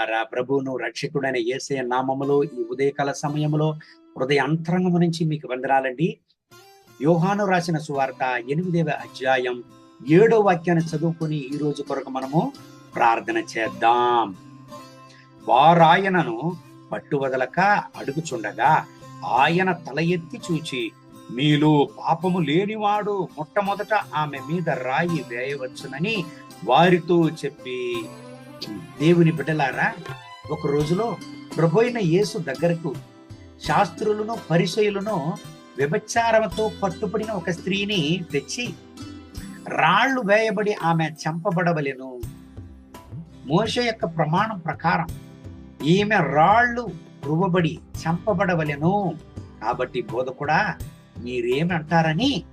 బిడ్డలారా ప్రభువును రక్షకుడైన యేసయ్య నామములో ఈ ఉదయకాల సమయంలో హృదయ అంతరంగము నుంచి మీకు వందనాలండి. యోహాను రాసిన సువార్త ఎనిమిదవ అధ్యాయం ఏడో వాక్యాన్ని చదువుకుని ఈ రోజు కొరకు మనము ప్రార్థన చేద్దాం. వారాయనను పట్టువదలక అడుగుచుండగా ఆయన తల ఎత్తి చూచి మీలో పాపము లేనివాడు మొట్టమొదట ఆమె మీద రాయి వేయవచ్చునని వారితో చెప్పి దేవుని బిడ్డలారా ఒక రోజులో ప్రభోయిన యేసు దగ్గరకు శాస్త్రులను పరిచయులను వ్యభిచారంతో పట్టుబడిన ఒక స్త్రీని తెచ్చి రాళ్ళు వేయబడి ఆమె చంపబడవలెను. మోష యొక్క ప్రమాణం ప్రకారం ఈమె రాళ్ళు రువ్వబడి చంపబడవలెను. కాబట్టి బోధకుడా మీరేమంటారని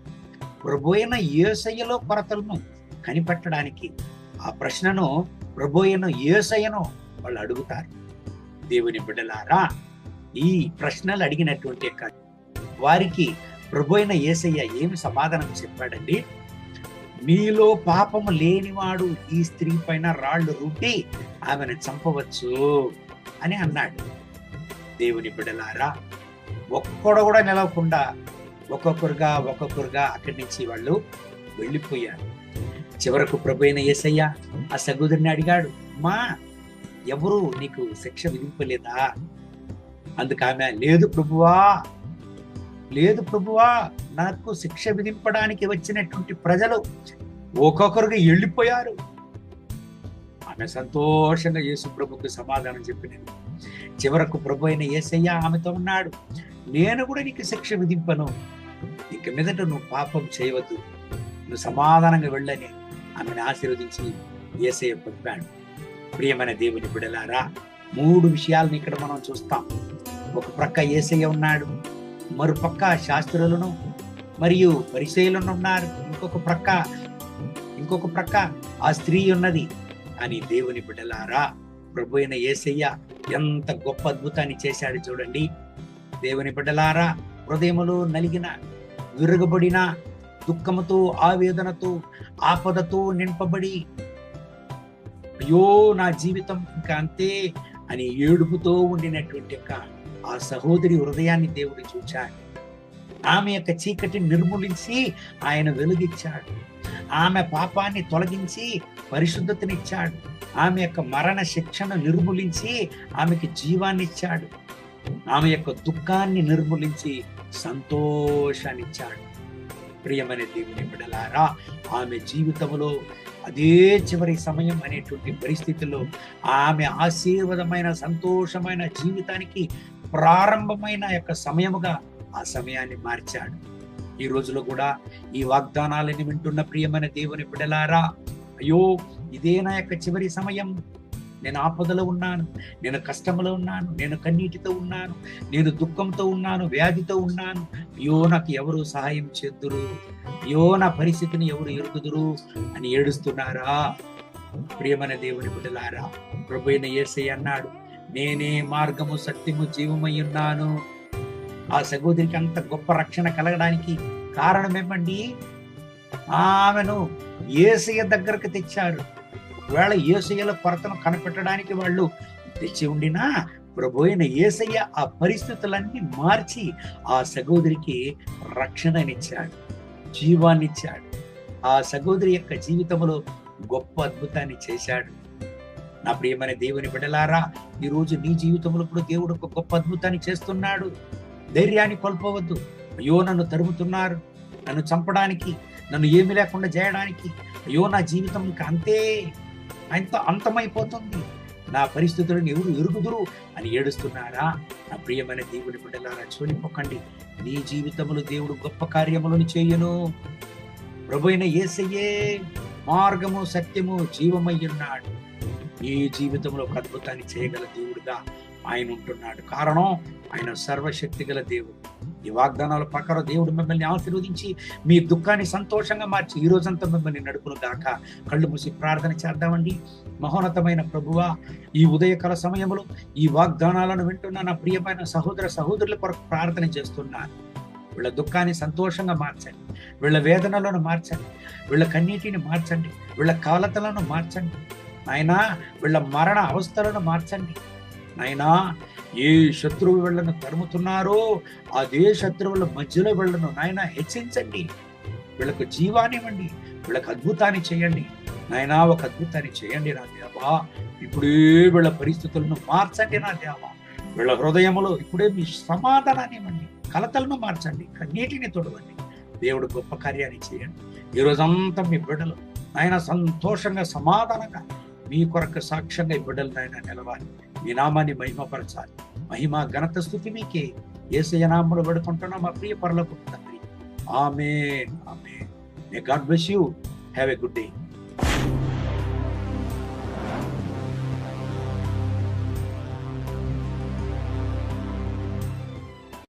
ప్రభోయిన ఏసయ్యలో కొరతలను కనిపెట్టడానికి ఆ ప్రశ్నను ప్రభోయను ఏసయ్యను వాళ్ళు అడుగుతారు. దేవుని బిడ్డలారా ఈ ప్రశ్నలు అడిగినటువంటి వారికి ప్రభోయిన ఏసయ్య ఏమి సమాధానం చెప్పాడండి? మీలో పాపము లేనివాడు ఈ స్త్రీ పైన రాళ్ళు రుట్టి ఆమెను చంపవచ్చు అని అన్నాడు. దేవుని బిడ్డలారా ఒక్కడు కూడా నిలవకుండా ఒక్కొక్కరుగా ఒక్కొక్కరుగా అక్కడి నుంచి వాళ్ళు వెళ్ళిపోయారు. చివరకు ప్రభు అయిన యేసయ్య ఆ సగోదరిని అడిగాడు మా ఎవరు నీకు శిక్ష విధింపలేదా? అందుకు ఆమె లేదు ప్రభువా లేదు ప్రభువా నాకు శిక్ష విధింపడానికి వచ్చినటువంటి ప్రజలు ఒక్కొక్కరుగా వెళ్ళిపోయారు. ఆమె సంతోషంగా యేసు ప్రభుకు సమాధానం చెప్పినది. చివరకు ప్రభు అయిన ఏసయ్య ఆమెతో ఉన్నాడు నేను కూడా నీకు శిక్ష విధింపను. ఇక మీదట నువ్వు పాపం చేయవద్దు. నువ్వు సమాధానంగా వెళ్ళని. ఆమెను ఆశీర్వదించి ఏసయ్య పంపాడు. ప్రియమైన దేవుని బిడలారా మూడు విషయాలను ఇక్కడ మనం చూస్తాం. ఒక ప్రక్క ఏసయ్య ఉన్నాడు మరుపక్క శాస్త్రులను మరియు పరిచయులను ఉన్నారు. ఇంకొక ప్రక్క ఇంకొక ప్రక్క ఆ స్త్రీ ఉన్నది. అని దేవుని బిడ్డలారా ప్రభు అయిన ఏసయ్య ఎంత గొప్ప అద్భుతాన్ని చేశాడు చూడండి. దేవుని బిడ్డలారా హృదయములు నలిగిన విరగబడిన దుఃఖముతో ఆవేదనతో ఆపదతో నింపబడి అయ్యో నా జీవితం ఇంకా అంతే అని ఏడుపుతో ఉండినటువంటి యొక్క ఆ సహోదరి హృదయాన్ని దేవుడు చూచాడు. ఆమె యొక్క చీకటిని నిర్మూలించి ఆయన వెలుగిచ్చాడు. ఆమె పాపాన్ని తొలగించి పరిశుద్ధతనిచ్చాడు. ఆమె యొక్క మరణ శిక్షను నిర్మూలించి ఆమెకి జీవాన్ని ఇచ్చాడు ఆమె యొక్క దుఃఖాన్ని నిర్మూలించి సంతోషాన్నిచ్చాడు. ప్రియమైన దేవుని బిడలారా ఆమె జీవితంలో అదే చివరి సమయం అనేటువంటి పరిస్థితుల్లో ఆమె ఆశీర్వదమైన సంతోషమైన జీవితానికి ప్రారంభమైన యొక్క సమయముగా ఆ సమయాన్ని మార్చాడు. ఈ రోజులో కూడా ఈ వాగ్దానాలని వింటున్న ప్రియమైన దేవుని బిడలారా అయ్యో ఇదే నా యొక్క చివరి సమయం? నేను ఆపదలో ఉన్నాను నేను కష్టంలో ఉన్నాను నేను కన్నీటితో ఉన్నాను నేను దుఃఖంతో ఉన్నాను వ్యాధితో ఉన్నాను. అయ్యో నాకు ఎవరు సహాయం చేద్దురు? అయ్యో నా పరిస్థితిని ఎవరు ఎరుగుదురు? అని ఏడుస్తున్నారా? ప్రియమైన దేవుని బిడ్డలారా ప్రభు అయిన యేసయ్య అన్నాడు నేనే మార్గము సత్యము జీవమై ఉన్నాను. ఆ సహోదరికి అంత గొప్ప రక్షణ కలగడానికి కారణం ఏమండి? ఆమెను ఏసయ్య దగ్గరకు తెచ్చారు. ఒకవేళ ఏసయ్యల కొరతను కనిపెట్టడానికి వాళ్ళు తెచ్చి ఉండినా ప్రభు అయిన ఏసయ్య ఆ పరిస్థితులన్నీ మార్చి ఆ సహోదరికి రక్షణనిచ్చాడు జీవాన్నిచ్చాడు. ఆ సహోదరి యొక్క జీవితంలో గొప్ప అద్భుతాన్ని చేశాడు. నా ప్రియమైన దేవుని బిడలారా ఈ రోజు నీ జీవితంలో కూడా దేవుడు ఒక గొప్ప అద్భుతాన్ని చేస్తున్నాడు. ధైర్యాన్ని కోల్పోవద్దు. అయ్యో నన్ను తరుముతున్నారు. నన్ను చంపడానికి నన్ను ఏమి లేకుండా చేయడానికి అయ్యో నా జీవితం ఇంకా అంతే. అంత అంతమైపోతుంది. నా పరిస్థితులను ఎవరు ఎరుగుదురు అని ఏడుస్తున్నారా? నా ప్రియమైన దేవుని బిడ్డలారా చూనిపోకండి. నీ జీవితములు దేవుడు గొప్ప కార్యములను చేయను. ప్రభు అయిన ఏసయ్యే మార్గము సత్యము జీవమై ఉన్నాడు. నీ జీవితంలో ఒక అద్భుతాన్ని చేయగల దేవుడుగా ఆయన ఉంటున్నాడు. కారణం ఆయన సర్వశక్తి గల దేవుడు. ఈ వాగ్దానాల ప్రకారం దేవుడు మిమ్మల్ని ఆశీర్వదించి మీ దుఃఖాన్ని సంతోషంగా మార్చి ఈ రోజంతా మిమ్మల్ని నడుపును గాక. కళ్ళు మూసి ప్రార్థన చేద్దామండి. మహోన్నతమైన ప్రభువా ఈ ఉదయకాల సమయంలో ఈ వాగ్దానాలను వింటున్న నా ప్రియమైన సహోదర సహోదరుల కొరకు ప్రార్థన చేస్తున్నాను. వీళ్ళ దుఃఖాన్ని సంతోషంగా మార్చండి. వీళ్ళ వేదనలను మార్చండి. వీళ్ళ కన్నీటిని మార్చండి. వీళ్ళ కాలతలను మార్చండి. ఆయన వీళ్ళ మరణ అవస్థలను మార్చండి. నైనా ఏ శత్రువు వీళ్ళను తరుముతున్నారో అదే శత్రువుల మధ్యలో వీళ్ళను నాయన హెచ్చించండి. వీళ్ళకు జీవానివ్వండి వీళ్ళకు అద్భుతాన్ని చేయండి. నాయనా ఒక అద్భుతాన్ని చేయండి నా దేవా. ఇప్పుడే వీళ్ళ పరిస్థితులను మార్చండి నా దేవా. వీళ్ళ హృదయములో ఇప్పుడే మీ సమాధానాన్ని ఇవ్వండి కలతలను మార్చండి కన్నీటిని తొడవండి. దేవుడు గొప్ప కార్యాన్ని చేయండి. ఈ రోజంతా మీ బిడ్డలు ఆయన సంతోషంగా సమాధానంగా మీ కొరకు సాక్ష్యంగా ఈ బిడ్డలు నాయన నిలవాలి. మీ నామాన్ని మహిమపరచాలి. మహిమ ఘనత స్థుతి మీకే ఏసయ నామములు పెడుకుంటున్నా మా ప్రియ పరలకు తండ్రి. ఆమె ఆమె may God bless you have a good day